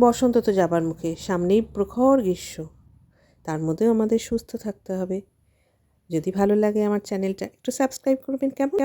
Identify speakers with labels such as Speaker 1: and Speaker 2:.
Speaker 1: বসন্ত তো যাবার মুখে, সামনেই প্রখর গ্রীষ্ম। তার মধ্যেও আমাদের সুস্থ থাকতে হবে। যদি ভালো লাগে আমার চ্যানেলটা, একটু সাবস্ক্রাইব করবেন, কেমন?